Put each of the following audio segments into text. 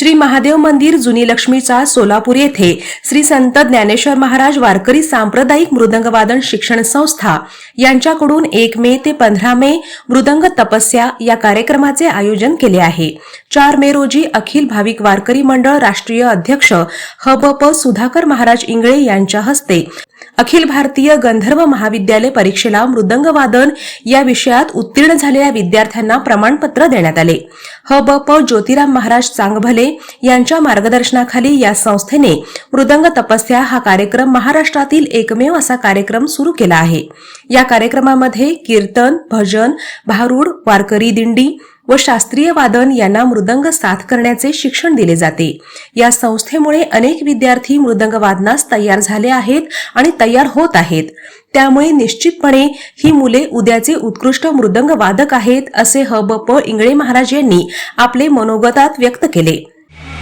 श्री महादेव मंदिर जुनी लक्ष्मीचा सोलापूर येथे श्री संत ज्ञानेश्वर महाराज वारकरी सांप्रदायिक मृदंगवादन शिक्षण संस्था यांच्याकडून एक मे ते पंधरा मे मृदंग तपस्या या कार्यक्रमाचे आयोजन केले आहे. चार मे रोजी अखिल भाविक वारकरी मंडळ राष्ट्रीय अध्यक्ष हबप सुधाकर महाराज इंगळे यांच्या हस्ते अखिल भारतीय गंधर्व महाविद्यालय परीक्षेला मृदंगवादन या विषयात उत्तीर्ण झालेल्या विद्यार्थ्यांना प्रमाणपत्र देण्यात आले. ह ब प ज्योतिराम महाराज चांगभले यांच्या मार्गदर्शनाखाली या संस्थेने मृदंग तपस्या हा कार्यक्रम महाराष्ट्रातील एकमेव असा कार्यक्रम सुरू केला आहे. या कार्यक्रमामध्ये कीर्तन भजन भारूड वारकरी दिंडी व शास्त्रीय वादन यांना मृदंग साथ करण्याचे शिक्षण दिले जाते. या संस्थेमुळे अनेक विद्यार्थी मृदंग वादनास तयार झाले आहेत आणि तयार होत आहेत. त्यामुळे निश्चितपणे ही मुले उद्याचे उत्कृष्ट मृदंग वादक आहेत असे हबप इंगळे महाराज यांनी आपले मनोगतात व्यक्त केले.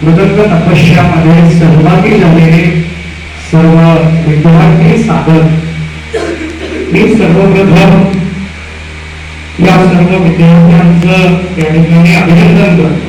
मृदंग तपस्यामध्ये सहभागी झालेले सर्व विद्यार्थी साधक मी सर्वप्रथम या सर्व विद्यार्थ्यांचं या ठिकाणी अभिनंदन करतो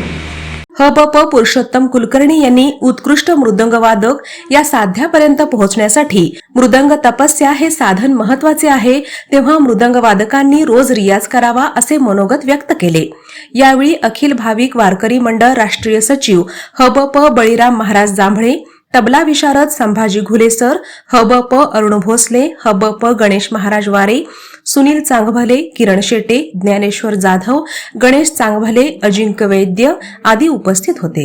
हबप पुरुषोत्तम कुलकर्णी यांनी उत्कृष्ट मृदंगवादक या साध्यापर्यंत पोहोचण्यासाठी मृदंग तपस्या हे साधन महत्त्वाचे आहे तेव्हा मृदंगवादकांनी रोज रियाज करावा असे मनोगत व्यक्त केले. यावेळी अखिल भाविक वारकरी मंडळ राष्ट्रीय सचिव हबप बळीराम महाराज जांभळे तबला विशारद संभाजी घुलेसर हबप अरुण भोसले हबप गणेश महाराज वारे सुनील चांगभले किरण शेटे ज्ञानेश्वर जाधव गणेश चांगभले अजिंक्य वैद्य आदी उपस्थित होते.